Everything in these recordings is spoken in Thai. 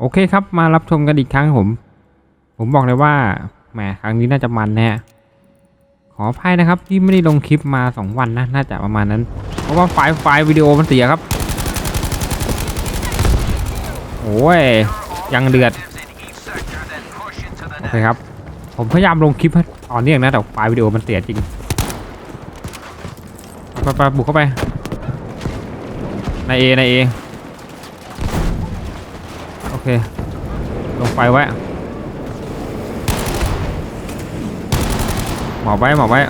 โอเคครับมารับชมกันอีกครั้งผม ผมบอกเลยว่าแหมครั้งนี้น่าจะมันแน่ขออภัยนะครับที่ไม่ได้ลงคลิปมาสองวันนะน่าจะประมาณนั้น เพราะว่าไฟล์ไฟล์วิดีโอมันเสียครับโอ้ยยังเดือดโอเคครับ ผมพยายามลงคลิปตอนนี้อย่างนะแต่ไฟล์วิดีโอมันเสียจริงไปไปบุกเข้าไปในเอในเอโอ เคลงไฟไว้หมอบไว้หมอบไว้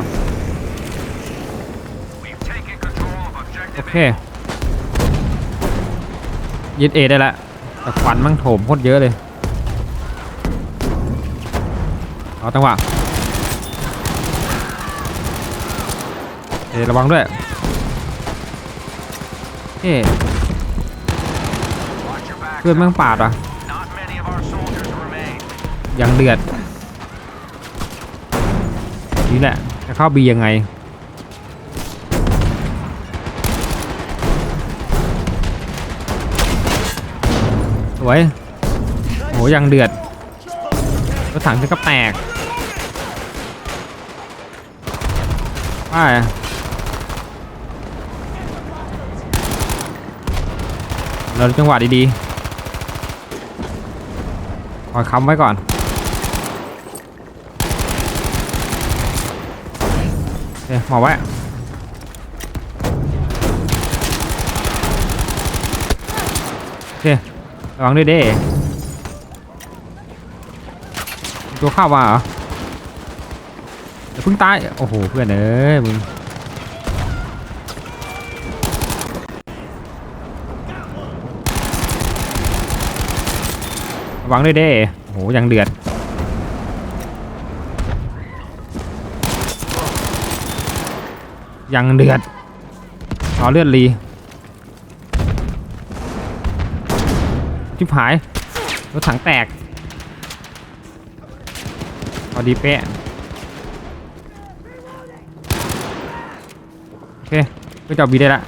โอเคยึดเอได้ละแต่ควันมั่งโถมโคตรเยอะเลยเอาจังหวะเอยระวังด้วยเอ้เพื่อนแม่งปาดอะ ยังเดือด นี่แหละ จะเข้าบียังไง สวย โหยังเดือดรถถังจะก็แตกไปเราจังหวะดีๆคอยค้ำไว้ก่อน โอเคหมอบไว้โอเคระวังด้วยเด้ตัวเข้ามาเหรอเพิ่งตาย โอ้โห เพื่อนเอ้ยมึงระวังด้วยเด้โอ้โหยังเดือด ยังเดือดรอเลือดรีชิบหายรถถังแตกพอดีเป๊ะโอเคก็จะเอาบีได้ละ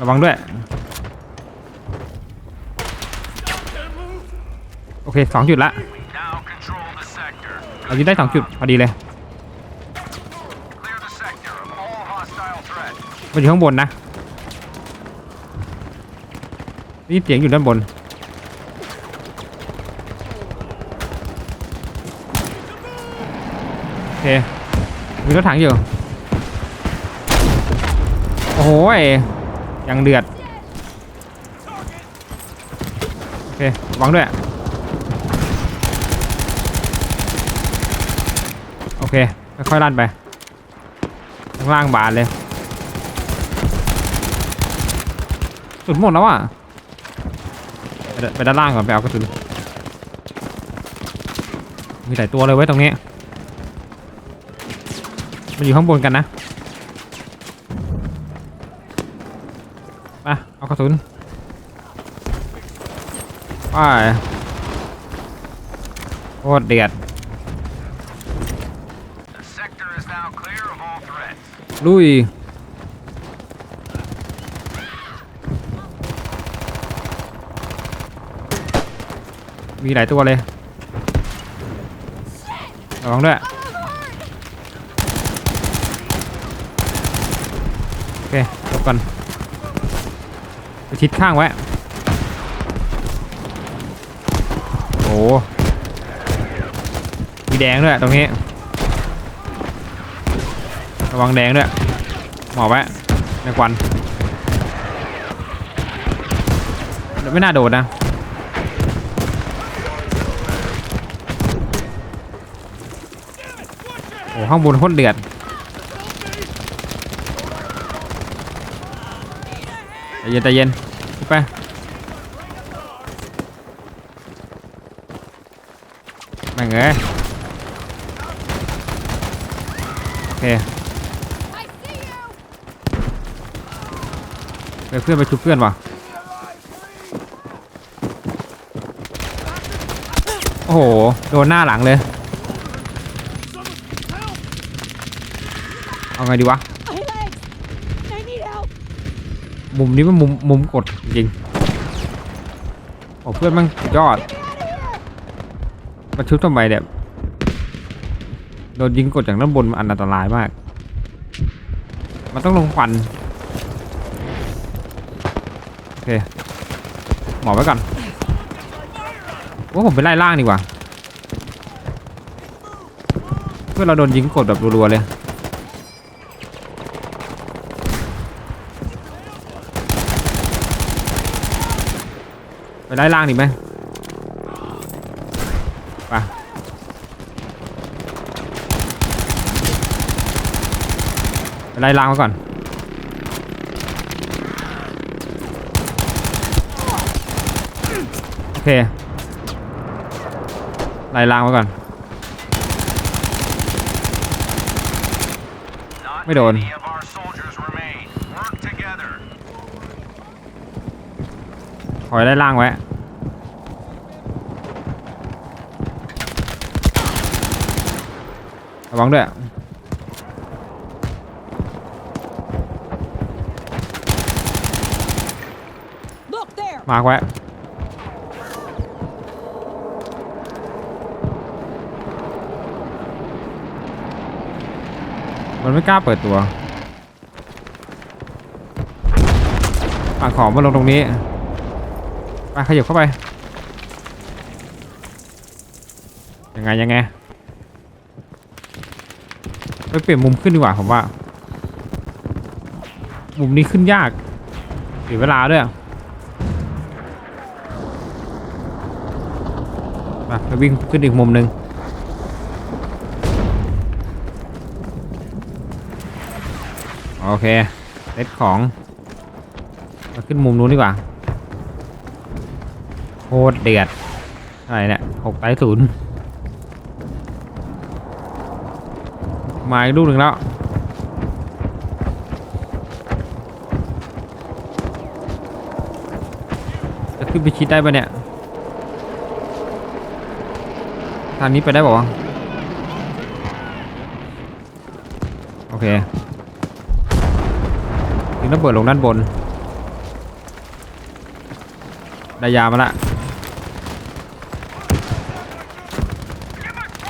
ระวังด้วย โอเคสองจุดละเรายึดได้สองจุดพอดีเลย มันอยู่ข้างบนนะนี่เสียงอยู่ด้านบน โอเค มีรถถังอยู่ โอ้โหยยังเดือด โอเควางด้วย โอเค ค่อยๆลั่นไป ข้างล่างบานเลย สุดหมดแล้วอะไปด้านล่างก่อนไปเอากระสุนมีหลายตัวเลยไว้ตรงนี้ มันอยู่ข้างบนกันนะไปเอากระสุนไปโคตรเดือด The sector มีหลายตัวเลยระวังด้วยโอเคจบกันไปชิดข้างไว้โอ้มีแดงด้วยตรงนี้ ระวังแดงด้วยหมอบไว้ในควันไม่น่าโดดนะ อ้ข้างบนโคตรเดือดใจเย็นใจเย็นขึ้นไปแม่งเอ้ยโอเคไปเพื่อนไปชุบเพื่อนว่ะโอ้โห โดนหน้าหลังเลย เอาไงดีวะ My legs! I need help! มุมนี้มันมุมมุมกดจริงโอ้เพื่อนมันยอดมาชุบทำไมเนี่ยโดนยิงกดจากด้านบนมันอันตรายมาก มันต้องลงควัน โอเค หมอบไว้ก่อนว่าผมไปไล่ล่างดีกว่า เพื่อนเราโดนยิงกดแบบรัวๆเลย ไปไล่ล่างดีไหมไปไปไล่ล่างมาก่อนโอเคไล่ล่างมาก่อน Not Wait on. many of คอยไล่ล่างไว้ ระวังด้วย Look there! มาร์กไว้มันไม่กล้าเปิดตัวฝั่งของมาลงตรงนี้ ไปขยับเข้าไป ยังไงยังไงไปเปลี่ยนมุมขึ้นดีกว่าผมว่า มุมนี้ขึ้นยากเสียเวลาด้วยมาไปวิ่งขึ้นอีกมุมหนึ่งโอเคเซตของมาขึ้นมุมนู้นดีกว่า คตรเดือดอะไรเนี่ยหกไต้ศูนย์มาอีกลูกหนึ่งแล้วจะขึ้นไปชิดได้ปะเนี่ย ทางนี้ไปได้บอกว่าวโอเคถึงระเบิดลงด้านบน ได้ยามาละ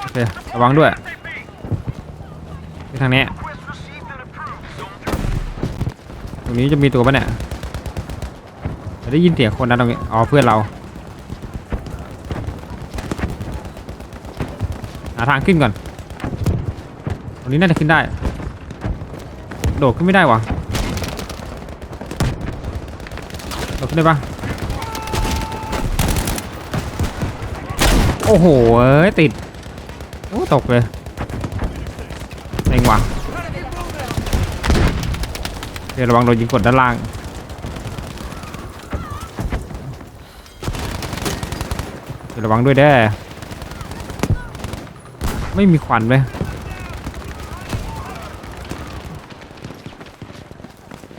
โอเค ระวังด้วยที่ทางนี้ตรงนี้จะมีตัวปะเนี่ยจะได้ยินเสียงคนนะตรงนี้อ๋อเพื่อนเราหาทางขึ้นก่อนตรงนี้น่าจะขึ้นได้ โดดขึ้นไม่ได้วะโดดขึ้นได้ปะโอ้โหเอ้ยติด โอ้ตกเลยเองว่ะเดี๋ยวระวังโดนยิงกดด้านล่างเดี๋ยวระวังด้วยเด้ไม่มีควันเลย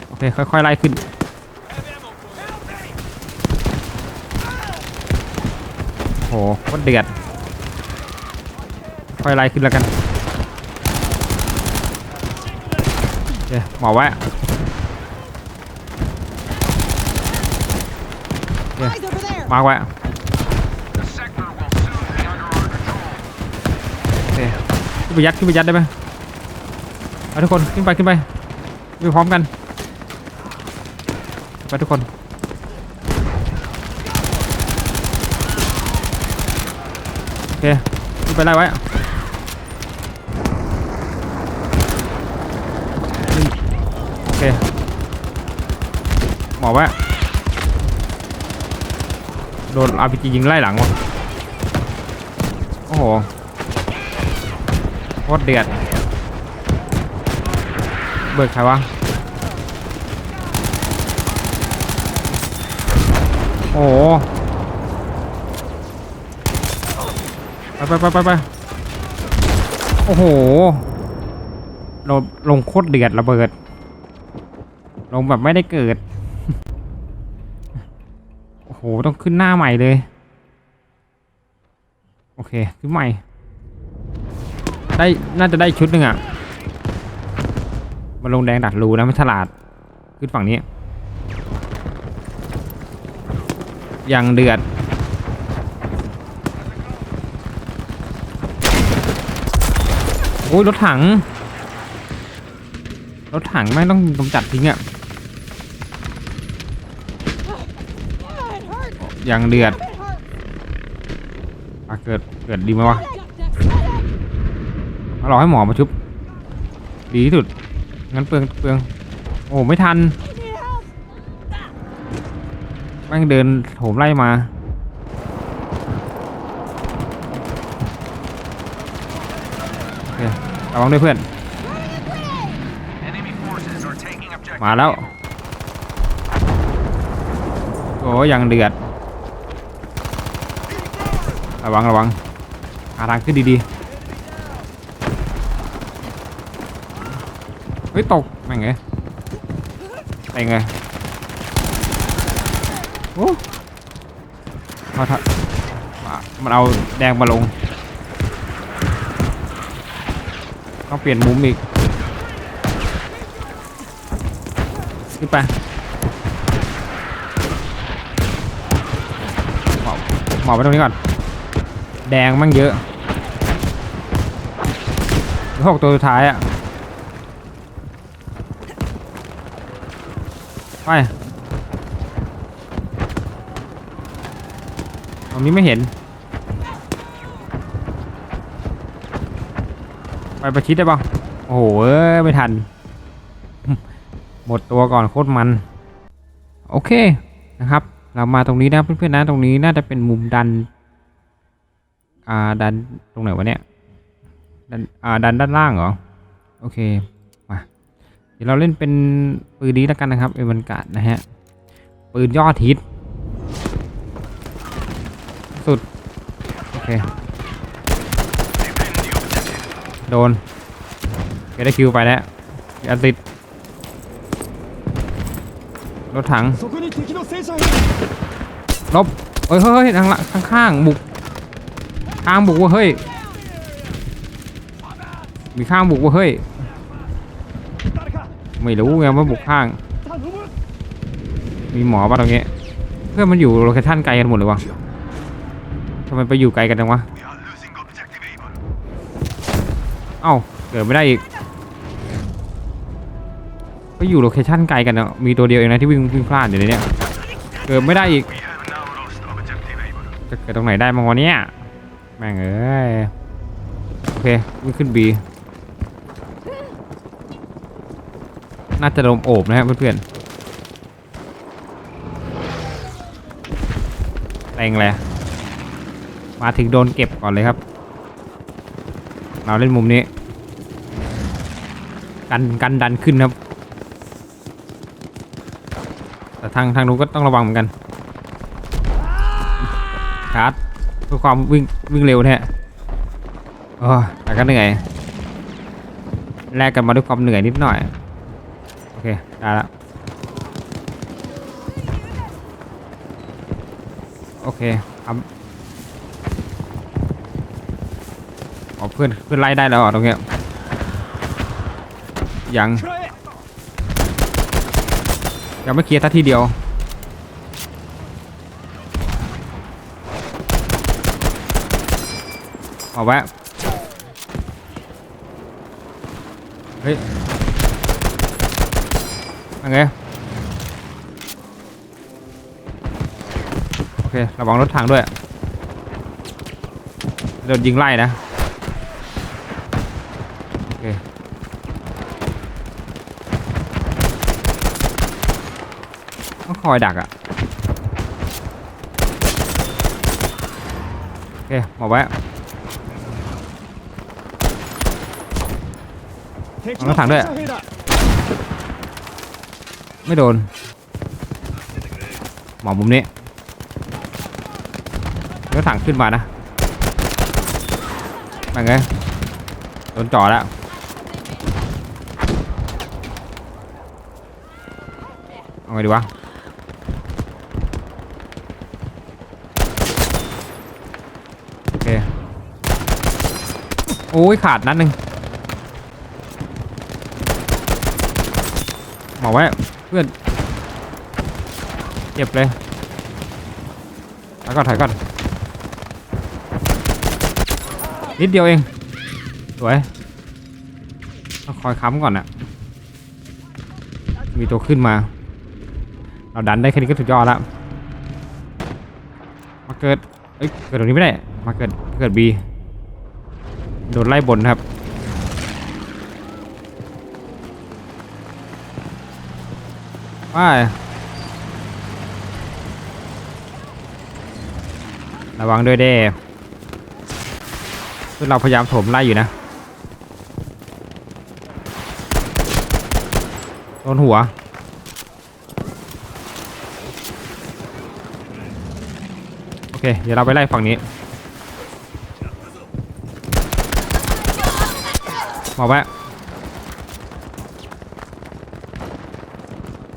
โอเคค่อยๆไล่ขึ้นโหโคตรเดือด ค่อยไล่ขึ้นแล้วกันโอเคหมอไว้โอเค Eyes over there! มาร์คไว้ The sector will soon be under our control. โอเคขึ้นไปยัดขึ้นไปยัดได้ไหมไปทุกคนขึ้นไปขึ้นไปขึ้นไปพร้อมกันไปทุกคนโอเคขึ้นไปไล่ไว้ขึ้นโอ เค หมอบไว้โดนอาพีจียิงไล่หลังวะโอ้โหโคตรเดือด เบิกใครวะ โอ้โหไปไปไปไปไปโอ้โหลงลงโคตรเดือดระเบิด ลงแบบไม่ได้เกิด โอ้โห ต้องขึ้นหน้าใหม่เลย โอเค ขึ้นใหม่ ได้ น่าจะได้ชุดหนึ่งอะมาลงแดงดัดรูนะไม่ฉลาด ขึ้นฝั่งนี้ ยังเดือดโอ้ยรถถัง รถถังไม่ต้องกำจัดทิ้งอะ อย่างเดือดอะเกิดเกิดดีไหมวะเอารอให้หมอมาชุบ ดีที่สุด งั้นเปลืองเปลือง โอ้ไม่ทันแม่งเดินโถมไล่มา โอเคระวังด้วยเพื่อน มาแล้ว โอ้ยังเดือด ระวังระวังหาทางขึ้นดีๆ เฮ้ยตกแม่งไงไปไงโอ้เอาถ้าอะมันเอาแดงมาลง ต้องเปลี่ยนมุมอีก ขึ้นไปหมอบหมอบไว้ตรงนี้ก่อน แดงมั่งเยอะหกตัวสุดท้ายอะไปตรงนี้ไม่เห็น ไปประชิดได้ปะโอ้โหไม่ทัน หมดตัวก่อนโคตรมัน โอเคนะครับ เรามาตรงนี้นะเพื่อนๆนะตรงนี้น่าจะเป็นมุมดัน อ่าดันตรงไหนวะเนี่ยดันอ่าดันด้านล่างเหรอ โอเคมาเดี๋ยวเราเล่นเป็นปืนนี้แล้วกันนะครับเอวันการ์ดนะฮะปืนยอดฮิตสุด โอเค โดนเกได้คิวไปแล้วอันติด รถถังลบเฮ้ยเฮ้ยทางข้างๆบุก ข้างบุกว่าเฮ้ย มีข้างบุกว่าเฮ้ย ไม่รู้ไงว่าบุกข้าง มีหมอป่ะตรงนี้เพื่อนมันอยู่โลเคชั่นไกลกันหมดเลยวะทำไมไปอยู่ไกลกันจังวะ เอ้าเกิดไม่ได้อีกไปอยู่โลเคชั่นไกลกันเนาะมีตัวเดียวเองนะที่วิ่งวิ่งพลาดอยู่ในนี้เกิดไม่ได้อีกจะเกิดตรงไหนได้บ้างวะนนี้ แม่งเอ้ยโอเควิ่งขึ้นบีน่าจะลมโอบนะฮะเพื่อนๆแรงเลยมาถึงโดนเก็บก่อนเลยครับ เราเล่นมุมนี้ กันกันดันขึ้นครับ แต่ทางทางนู้นก็ต้องระวังเหมือนกันชาร์จ พื่อความวิ่งวิ่งเร็วแท้โอ้แต่ก็เหนื่อยแลกกันมาด้วยความเหนื่อยนิดหน่อย โอเค ได้แล้วโอเคครัอเพื่อนเพื่อนไล่ได้แล้วตรงเนี้ยยังยังไม่เคลียร์ท่าทีเดียว เอาแวะเฮ้ยยังไงโอเคระวังรถถังด้วยโดนยิงไล่นะโอเคต้องคอยดักอะโอเคหมอแวะ มัน้ำถังด้วย ไม่โดน หมอมุมนี้แล้วถังขึ้นมานะนั่นไงโดนจ่อแล้วเอาไงดีวะโอเค โอ้ยขาดนัดหนึ่ง หมอไว้เพื่อนเจ็บเลยแล้วก็ถอยก่อนนิดเดียวเอง สวยต้องคอยค้ำก่อนอะมีตัวขึ้นมา เราดันได้แค่นี้ก็สุดยอดแล้วมาเกิดเอ้ยเกิดตรงนี้ไม่ได้ มาเกิดเกิดบีโดนไล่บนครับ ว้ายระวังด้วยเด้คือเราพยายามถมไล่อยู่นะ โดนหัว โอเค เดี๋ยวเราไปไล่ฝั่งนี้บอกไว้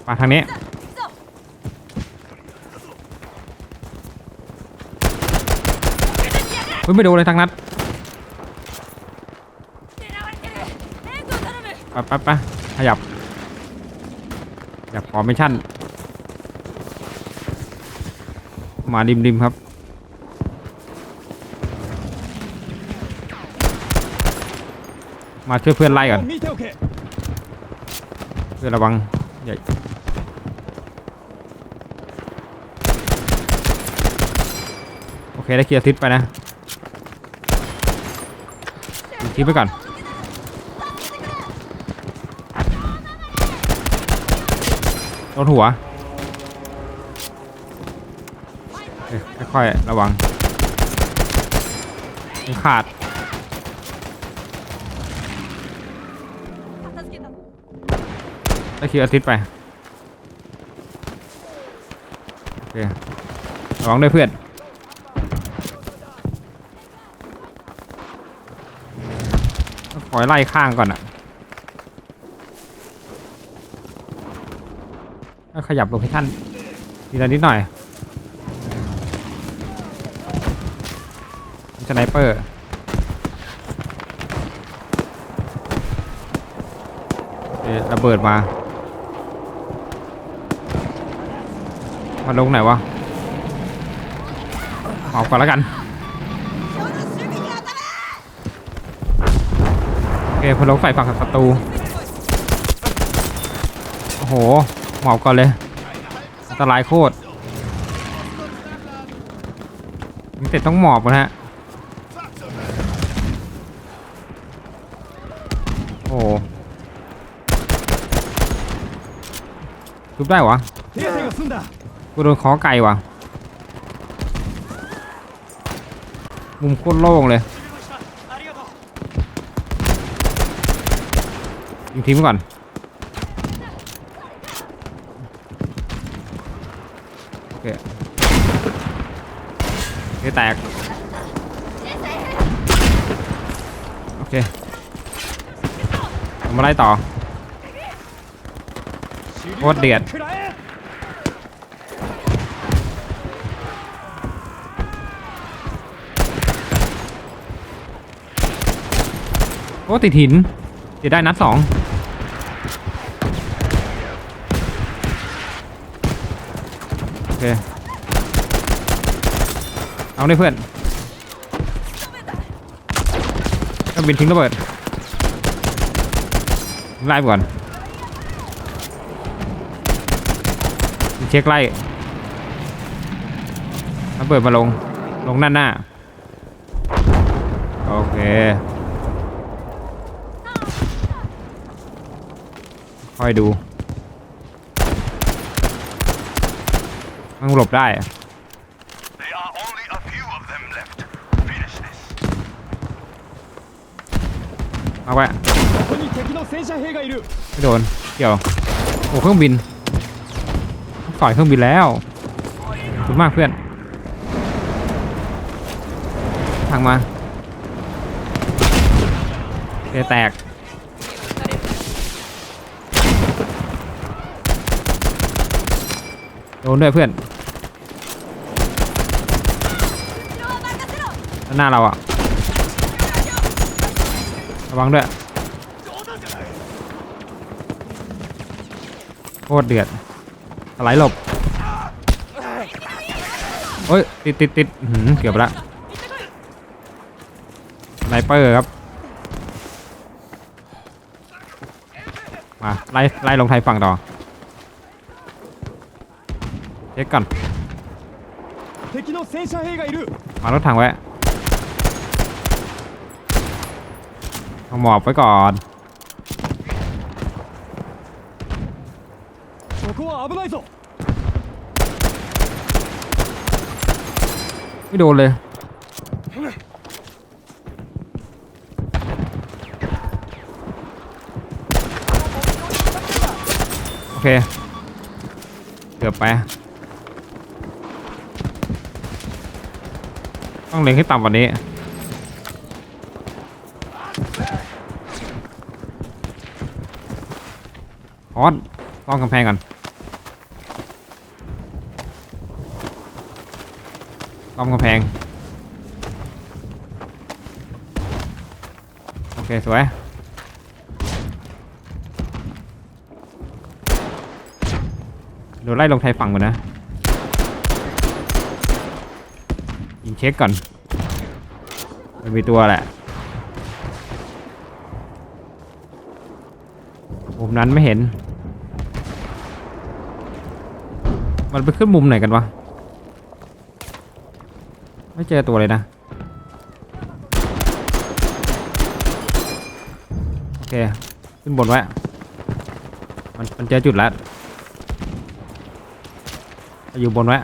มาทางนี้ เฮ้ยไม่โดนเลยทางนัดไปไปไปขยับขยับฟอร์เมชั่น มาดิมดิมครับมาช่วยเพื่อนไล่ก่อน เพื่อระวังใหญ่ เคได้เคลียร์ทิศไปนะทิศไปก่อนโดนหัวเค่อยๆระวังยังขาดได้คิวอาทิตย์ไป โอเค ระวังด้วยเพื่อน ต้องคอยไล่ข้างก่อนอะขยับโลเคชั่นทีละนิดหน่อยสไนเปอร์เอ๊ะระเบิดมา มาลงไหนวะเอาก่อนแล้วกัน พลบคใส่ฝั่งศัตรูโอ้โหหมอบก่อนเลยอันตรายโคตรเสร็จต้องหมอบนะฮะโอ้ทุบได้วะกูโดนขอไก่วะมุมโคตรโล่งเลย ยิงทิ้งก่อน โอเคโอเคแตก โอเคทำอะไรต่อโคตรเดือดโอ้ติดหิน ติดได้นัดสองโอเค เอาได้เพื่อนก็บินทิ้งระเบิดไล่ก่อนเช็คไล่ระเบิดมาลง ลงด้านหน้า โอเค ค่อยดู มันหลบได้อะ There are only a few of them left. Finish this. เอาไว้ ここに敵の戦車兵がいる ไม่โดน เกี่ยว โอ้เครื่องบินสอยเครื่องบินแล้วขอบคุณมากเพื่อน ทางมาเตะแตก โดนด้วยเพื่อนหน้าเราอะระวังด้วยโคตรเดือดสไลด์หลบโอ้ย ติดติดติดเกือบละไนเปอร์ครับ มา ไล่ไล่ลงไทยฝั่งต่อ เช็กก่อนมารถถังไว้เอหมอบไว้ก่อนไม่โดนเลยโอเค เกือบไป ต้องเล็งให้ต่ำกว่านี้ฮอตล้องกำแพงก่อนล้อมกำแพง โอเค สวยเดี๋ยวไล่ลงไทยฝั่งก่อนนะ ยิง เช็คก่อน มันมีตัวแหละมุมนั้นไม่เห็น มันไปขึ้นมุมไหนกันวะ ไม่เจอตัวเลยนะ โอเค ขึ้นบนไว้ มันมันเจอจุดแล้วอยู่บนไว้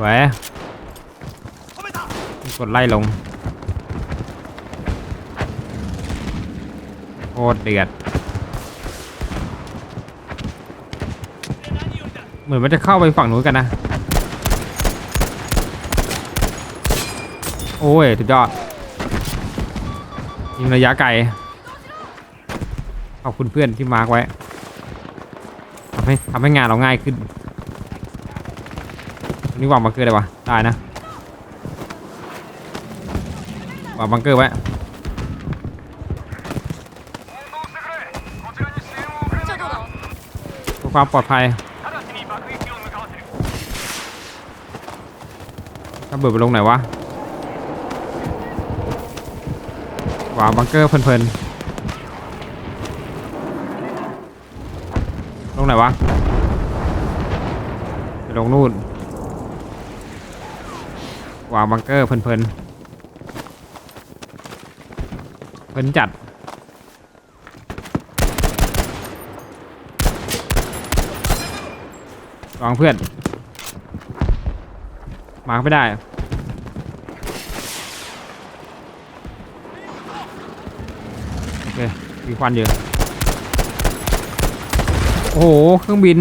ไว้กดไล่ลงโคตรเดือดเหมือนมันจะเข้าไปฝั่งนู้นกันนะ โอ้ยสุดยอดยิงระยะไกลขอบคุณเพื่อนที่มาร์กไว้ทำให้ทำให้งานเราง่ายขึ้น นี่วางบังเกอร์ได้ปะตายนะวางบังเกอร์ไว้เอความปลอดภัยระเบิดไปลงไหนวะวางบังเกอร์เพลินๆลงไหนวะไปลงนู่น วางบังเกอร์เพลินเพลินเพลินจัด วางเพื่อนมาไม่ได้โอเคมีควันเยอะโอ้โห เครื่องบิน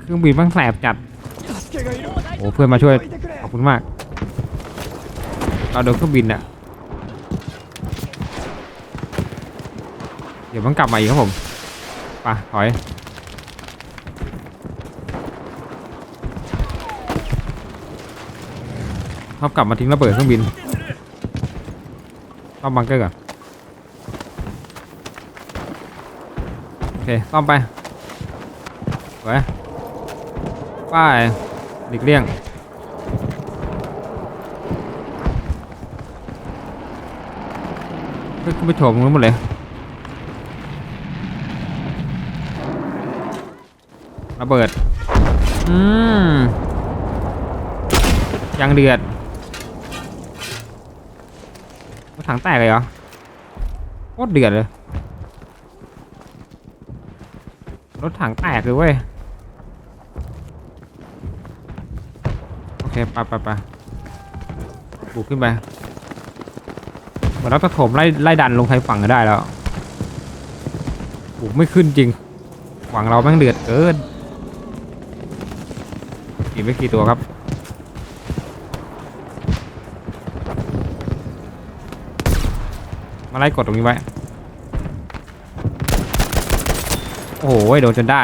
เครื่องบินมันแสบจัด โอ้เพื่อนมาช่วยขอบคุณมากเราโดนเครื่องบินอะเดี๋ยวมันกลับมาอีกครับผมไปถอยชอบกลับมาทิ้งระเบิดเครื่องบินซ่อมบังเกอร์ก่อนโอเคซ่อมไปไปไป หลีกเลี่ยงเฮ้ยไปโถมตรงนู้นหมดเลยระเบิด อืมยังเดือดรถถังแตกเลยเหรอโคตรเดือดเลย รถถังแตกเลยเว้ย โอ เคไปไปไปบุกขึ้นไปเหมือนเราจะโถมไล่ไล่ดันลงไทยฝั่งก็ได้แล้วบุกไม่ขึ้นจริง หวังเราแม่งเดือดเกินกี่ไม่กี่ตัวครับมาไล่กดตรงนี้ไว้ โอ้โห โดนจนได้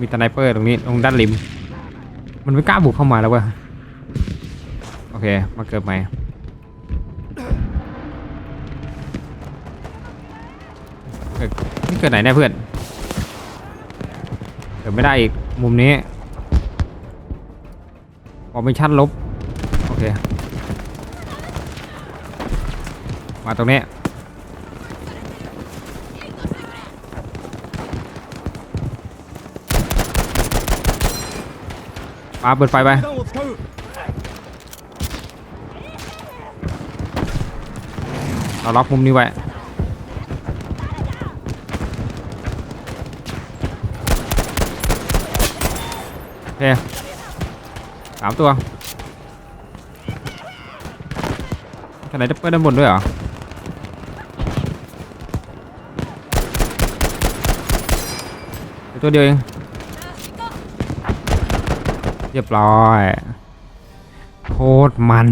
มีตไนเปอร์ตรงนี้ ตรงด้านริม มันไม่กล้าบุกเข้ามาแล้วเว้ย โอเค มาเกิดใหม่นี่เกิดไหนเนี่ยเพื่อน เกิดไม่ได้อีก มุมนี้ออกไม่ชัดลบ โอเค มาตรงนี้ปาเปิดไฟไป เราล็อกมุมนี้ไว้โอเคสามตัวขนาดจะเปิดด้านบนด้วยเหรอตัวเดียวเองเรียบร้อยโคตรมัน